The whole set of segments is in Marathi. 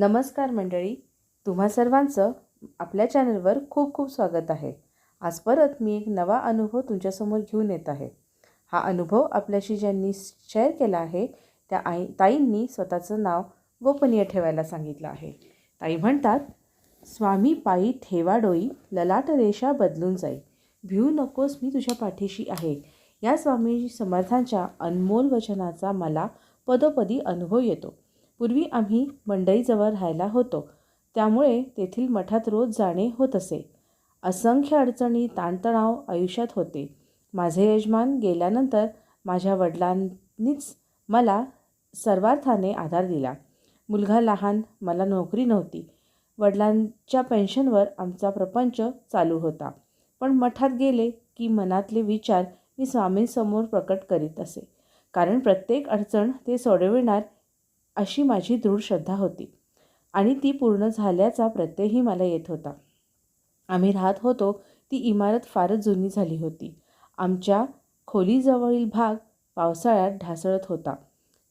नमस्कार मंडळी तुम्हा सर्वांचं आपल्या चॅनलवर खूप खूप स्वागत आहे. आज परत मी एक नवा अनुभव तुमच्यासमोर घेऊन येत आहे. हा अनुभव आपल्याशी ज्यांनी शेअर केला आहे त्या आई ताईंनी स्वतःचं नाव गोपनीय ठेवायला सांगितलं आहे. ताई म्हणतात स्वामी पायी ठेवा डोई ललाट रेषा बदलून जाई. भिऊ नकोस मी तुझ्या पाठीशी आहे. या स्वामी समर्थांच्या अनमोल वचनाचा मला पदोपदी अनुभव येतो. पूर्वी आम्ही मंडईजवळ राहायला होतो. त्यामुळे तेथील मठात रोज जाणे होत असे. असंख्य अडचणी ताणतणाव आयुष्यात होते. माझे यजमान गेल्यानंतर माझ्या वडिलांनीच मला सर्वार्थाने आधार दिला. मुलगा लहान मला नोकरी नव्हती. वडिलांच्या पेन्शनवर आमचा प्रपंच चालू होता. पण मठात गेले की मनातले विचार मी स्वामींसमोर प्रकट करीत असे. कारण प्रत्येक अडचण ते सोडविणार अशी माझी दृढ श्रद्धा होती. आणि ती पूर्ण झाल्याचा प्रत्ययही मला येत होता. आम्ही राहत होतो ती इमारत फारच जुनी झाली होती. आमच्या खोलीजवळील भाग पावसाळ्यात ढासळत होता.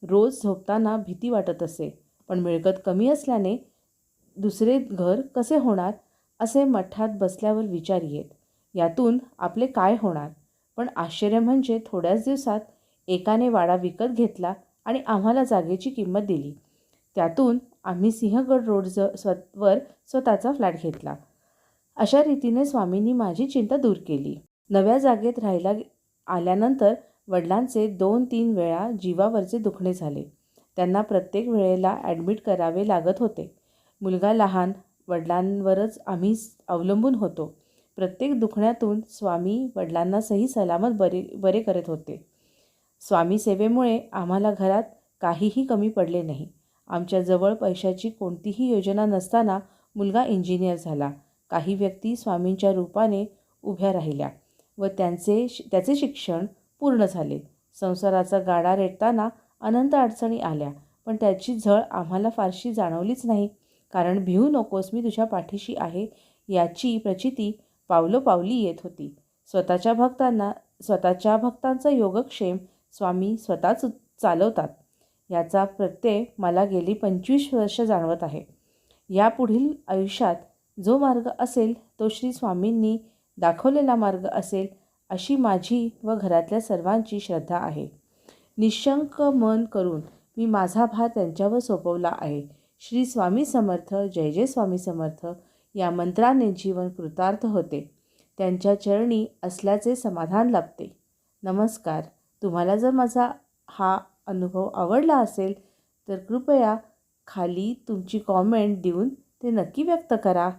रोज झोपताना भीती वाटत असे पण मिळकत कमी असल्याने दुसरे घर कसे होणार असे मठात बसल्यावर विचार येत. यातून आपले काय होणार? पण आश्चर्य म्हणजे थोड्याच दिवसात एकाने वाडा विकत घेतला आणि आम्हाला जागेची किंमत दिली. त्यातून आम्ही सिंहगड रोड ज स्व वर स्वतःचा फ्लॅट घेतला. अशा रीतीने स्वामींनी माझी चिंता दूर केली. नव्या जागेत राहायला आल्यानंतर वडिलांचे दोन तीन वेळा जीवावरचे दुखणे झाले. त्यांना प्रत्येक वेळेला ॲडमिट करावे लागत होते. मुलगा लहान वडिलांवरच आम्ही अवलंबून होतो. प्रत्येक दुखण्यातून स्वामी वडिलांना सही सलामत बरे बरे करत होते. स्वामी सेवेमुळे आम्हाला घरात काहीही कमी पडले नाही. आमच्याजवळ पैशाची कोणतीही योजना नसताना मुलगा इंजिनियर झाला. काही व्यक्ती स्वामींच्या रूपाने उभ्या राहिल्या व त्यांचे त्याचे शिक्षण पूर्ण झाले. संसाराचा गाडा रेटताना अनंत अडचणी आल्या पण त्याची झळ आम्हाला फारशी जाणवलीच नाही. कारण भिवू नकोस मी तुझ्या पाठीशी आहे याची प्रचिती पावलोपावली येत होती. स्वतःच्या भक्तांना स्वतःच्या भक्तांचा योगक्षेम स्वामी स्वतःच चालवतात. याचा प्रत्यय मला गेली पंचवीस वर्ष जाणवत आहे. यापुढील आयुष्यात जो मार्ग असेल तो श्री स्वामींनी दाखवलेला मार्ग असेल अशी माझी व घरातल्या सर्वांची श्रद्धा आहे. निशंक मन करून मी माझा भार त्यांच्यावर सोपवला आहे. श्री स्वामी समर्थ जय जय स्वामी समर्थ या मंत्राने जीवन कृतार्थ होते. त्यांच्या चरणी असल्याचे समाधान लाभते. नमस्कार. तुम्हाला जर माझा हा अनुभव आवडला असेल तर कृपया खाली तुमची कॉमेंट देऊन ते नक्की व्यक्त करा.